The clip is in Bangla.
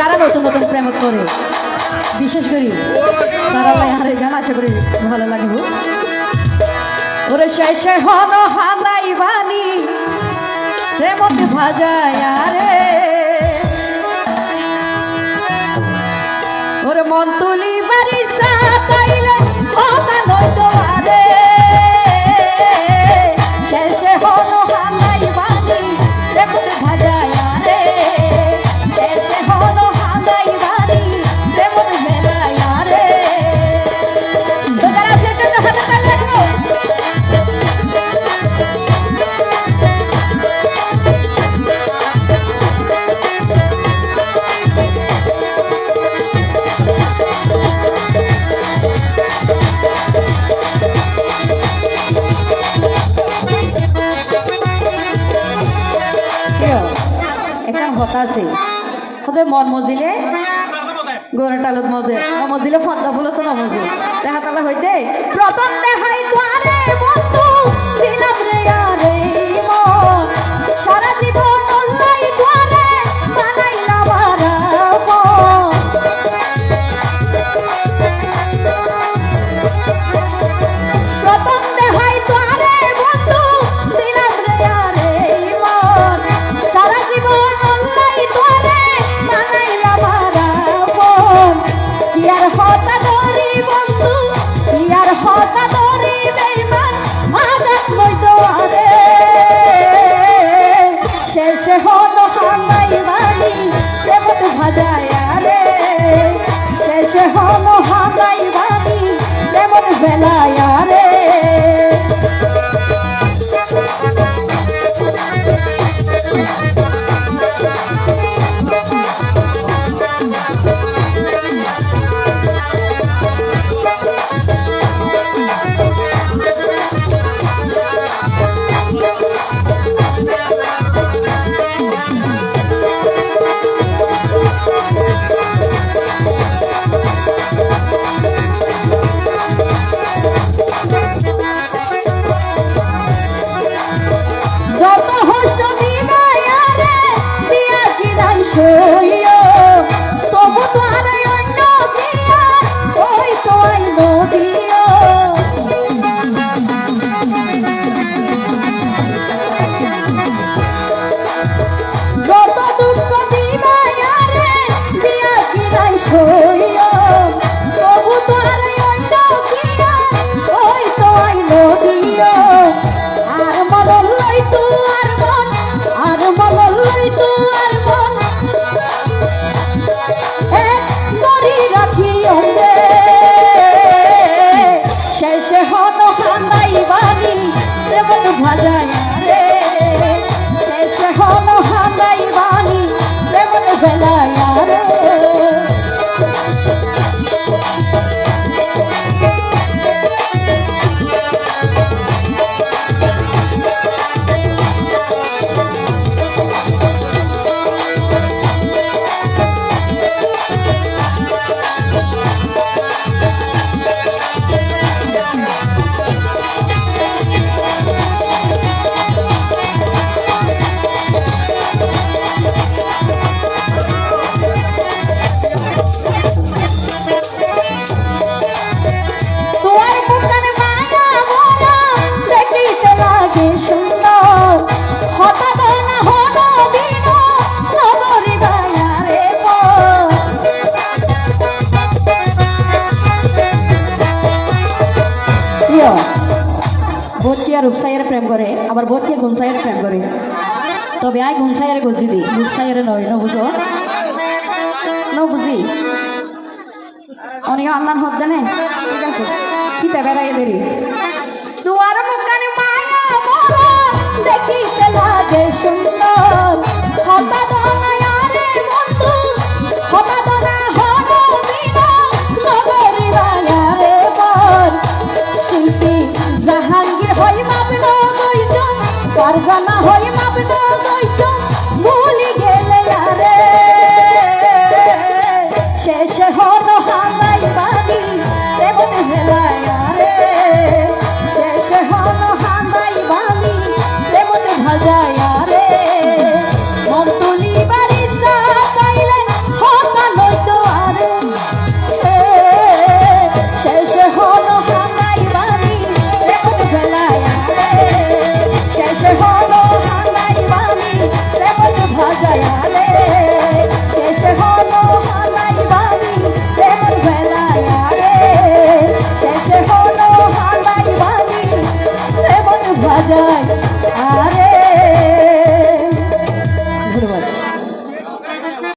যারা নতুন নতুন প্রেম করে, বিশেষ করে তারা ভাই আরে গান আশা করি ভালো লাগবে। ওরে শেষে হন হালাই বাণী, প্রেমতে ভাজায় আরে। কথা আছে হতে মন মজিলে। গৌরটালত মজে। মজিলে ফদ্দা বলো তো নমজে দেখা তালা হইতে দেহ মহাগাই বাড়ি তেমন বেলায় বচিয়া রূপসাইয়ের প্রেম করে, আবার বচিয়া গুনসাইয়ের প্রেম করে। তবে আয় গুনসাইয়ের গজি দি রূপসাইয়ের নয়, ন বুঝো? ন বুঝি? অনেক আল্লাহর হত দেনে ঠিক আছে খিতে বেড়াই দেরি তোমার মুখানে মায়া দেখি লাগে সুন্দর হই মাপন গইছন পারবানা হই মাপন গইছন ভুলি গেলে আরে শেষ হল হালাইবা